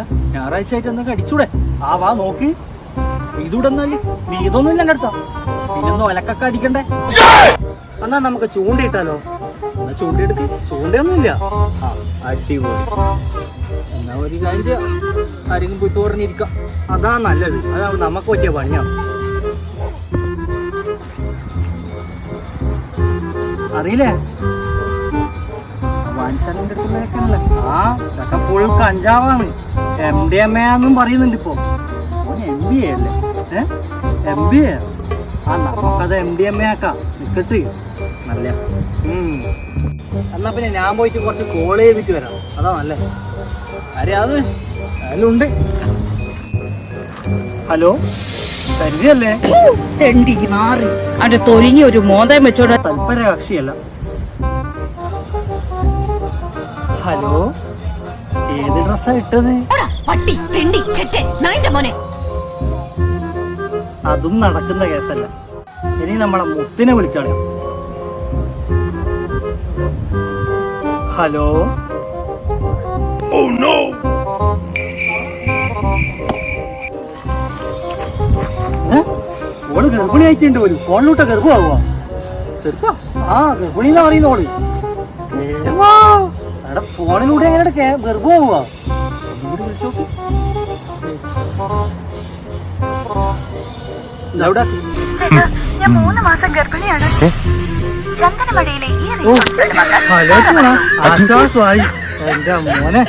അല്ല ഞായറാഴ്ച ആയിട്ട് എന്നൊക്കെ അടിച്ചൂടെ? ആ വാ നോക്ക്. ഇതൂടെ എന്നാൽ വീതൊന്നും ഇല്ല പിന്നെ പിന്നൊന്നും ഒലക്കൊക്കെ അടിക്കണ്ടേ? എന്നാ നമുക്ക് ചൂണ്ടയിട്ടാലോ എന്നാ ചൂണ്ടയെടുക്ക് ചൂണ്ടയൊന്നുമില്ല ആ അടിപൊളി. എന്നാ ഒരു കാര്യം ആരെങ്കിലും പോയിട്ട് പറഞ്ഞിരിക്കാം അതാ നല്ലത്. അതാ നമുക്ക് പറ്റിയ പണിയാണ് അറിയില്ലേ? വാൻസാലിന്റെ അടുത്തുള്ള ആ ചക്ക ഫുൾ കഞ്ചാവാണ്. എം ഡി എം എ എന്നും പറയുന്നുണ്ട് ഇപ്പോ. എം ബി എ അല്ലേ? ഏ? എം ബി എ ആ നമുക്കത് എം ഡി എം എ ആക്കാം. നിക്കട്ട്. നല്ല എന്നാ പിന്നെ ഞാൻ പോയിട്ട് കുറച്ച് കോൾ ചെയ്തിട്ട് വരാം. അതാ നല്ലേ. ആരെ അത്? അതിലുണ്ട് ഹലോ? സരിയല്ലേ തെണ്ടി മാറി. അവിടെ തൊലിഞ്ഞ ഒരു മോന്തം വെച്ചോടെ തൽപര കക്ഷിയല്ല ഹലോ? ഏത് ഡ്രസ്സാ ഇട്ടത്? പട്ടി തെണ്ടി ചെറ്റെ നായിന്റെ മോനെ. അതും നടക്കുന്ന കേസല്ല. ഇനി നമ്മളെ മുത്തിനെ വിളിച്ചാണ്. ഹലോ? ഏ? ഓൾ ഗർഭിണി ആയിട്ടുണ്ട് പോലും ഫോണിലൂട്ട ഗർഭമാവുക ഗർഭ? ആ ഗർഭിണി എന്ന് പറയുന്ന ഓൾ ഏവാ. എടാ ഫോണിലൂടെ എങ്ങനെ ഗർഭമാവുക ഒന്നുകൂടി വിളിച്ചു ഞാൻ മൂന്ന് മാസം ഗർഭിണിയാണ്. ചന്ദനമഴയിലെ ഈ. ആശ്വാസമായി. എന്റെ മോനെ.